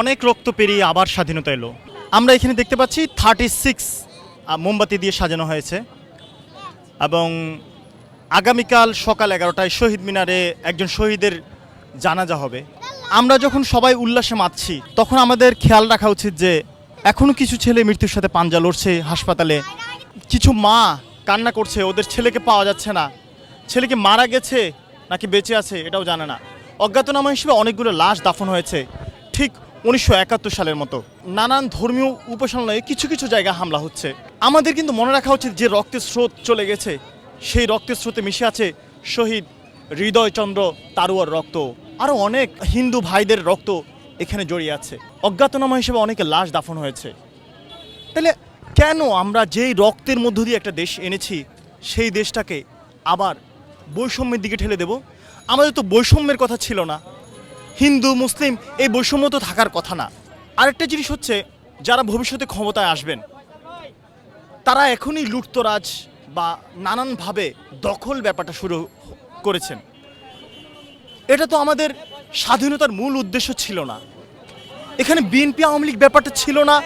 অনেক রক্ত পেরিয়ে আবার স্বাধীনতা এলো। আমরা এখানে দেখতে পাচ্ছি থার্টি সিক্স মোমবাতি দিয়ে সাজানো হয়েছে। এবং আগামীকাল সকাল এগারোটায় শহীদ মিনারে একজন শহীদের জানাজা হবে। আমরা যখন সবাই উল্লাসে মাতছি, তখন আমাদের খেয়াল রাখা উচিত যে এখনও কিছু ছেলে মৃত্যুর সাথে পাঞ্জা লড়ছে হাসপাতালে। কিছু মা কান্না করছে, ওদের ছেলেকে পাওয়া যাচ্ছে না। ছেলেকে মারা গেছে নাকি বেঁচে আছে এটাও জানে না। অজ্ঞাতনামা হিসেবে অনেকগুলো লাশ দাফন হয়েছে। ঠিক উনিশশো একাত্তর সালের মতো। নানান ধর্মীয় উপাসনালয়ে কিছু কিছু জায়গা হামলা হচ্ছে। আমাদের কিন্তু মনে রাখা উচিত যে রক্তের স্রোত চলে গেছে। সেই রক্তের স্রোতে মিশে আছে শহীদ হৃদয়চন্দ্র তারুয়ার রক্ত। আরও অনেক হিন্দু ভাইদের রক্ত এখানে জড়িয়ে আছে। অজ্ঞাতনামা হিসেবে অনেকে লাশ দাফন হয়েছে। তাহলে কেন আমরা যেই রক্তের মধ্য দিয়ে একটা দেশ এনেছি, সেই দেশটাকে আবার বৈষম্যের দিকে ঠেলে দেব? আমাদের তো বৈষম্যের কথা ছিল না। হিন্দু, মুসলিম, এই বৈষম্য তো থাকার কথা না। আরেকটা জিনিস হচ্ছে, যারা ভবিষ্যতে ক্ষমতায় আসবেন, তারা এখনই লুটতরাজ বা নানানভাবে দখল ব্যাপারটা শুরু করেছেন। এটা তো আমাদের স্বাধীনতার মূল উদ্দেশ্য ছিল না। এখানে বিএনপি, আওয়ামী লীগ ব্যাপারটা ছিল না।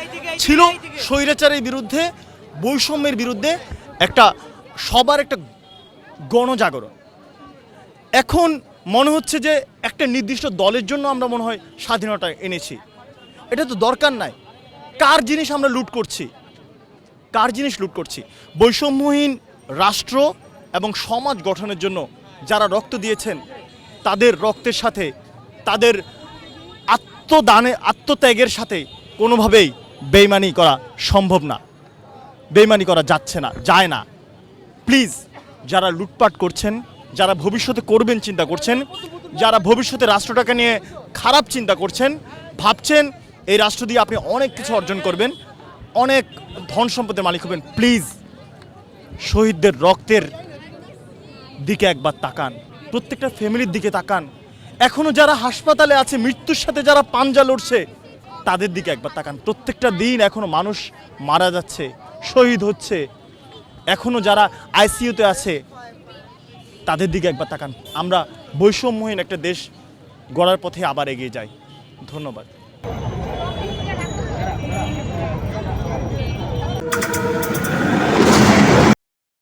ছিল স্বৈরাচারের বিরুদ্ধে, বৈষম্যের বিরুদ্ধে একটা সবার একটা গণজাগরণ। এখন মনে হচ্ছে যে একটা নির্দিষ্ট দলের জন্য আমরা মনে হয় স্বাধীনতা এনেছি। এটা তো দরকার নাই। কার জিনিস আমরা লুট করছি? কার জিনিস লুট করছি? বৈষম্যহীন রাষ্ট্র এবং সমাজ গঠনের জন্য যারা রক্ত দিয়েছেন, তাদের রক্তের সাথে, তাদের আত্মদানে, আত্মত্যাগের সাথে কোনোভাবেই বেইমানি করা সম্ভব না। বেইমানি করা যাচ্ছে না, যায় না। প্লিজ, যারা লুটপাট করছেন যারা ভবিষ্যতে করবেন চিন্তা করছেন, যারা ভবিষ্যতে রাষ্ট্রটাকে নিয়ে খারাপ চিন্তা করছেন, ভাবছেন এই রাষ্ট্র দিয়ে আপনি অনেক কিছু অর্জন করবেন, অনেক ধন সম্পদের মালিক হবেন। প্লিজ, শহীদদের রক্তের দিকে একবার তাকান, প্রত্যেকটা ফ্যামিলির দিকে তাকান। এখনও যারা হাসপাতালে আছে, মৃত্যুর সাথে যারা পাঞ্জা লড়ছে, তাদের দিকে একবার তাকান। প্রত্যেকটা দিন এখনও মানুষ মারা যাচ্ছে, শহীদ হচ্ছে। এখনও যারা আইসিইউতে আছে তাদের দিকে একবার তাকান। আমরা বৈষম্যহীন একটা দেশ গড়ার পথে আবার এগিয়ে যাই। ধন্যবাদ।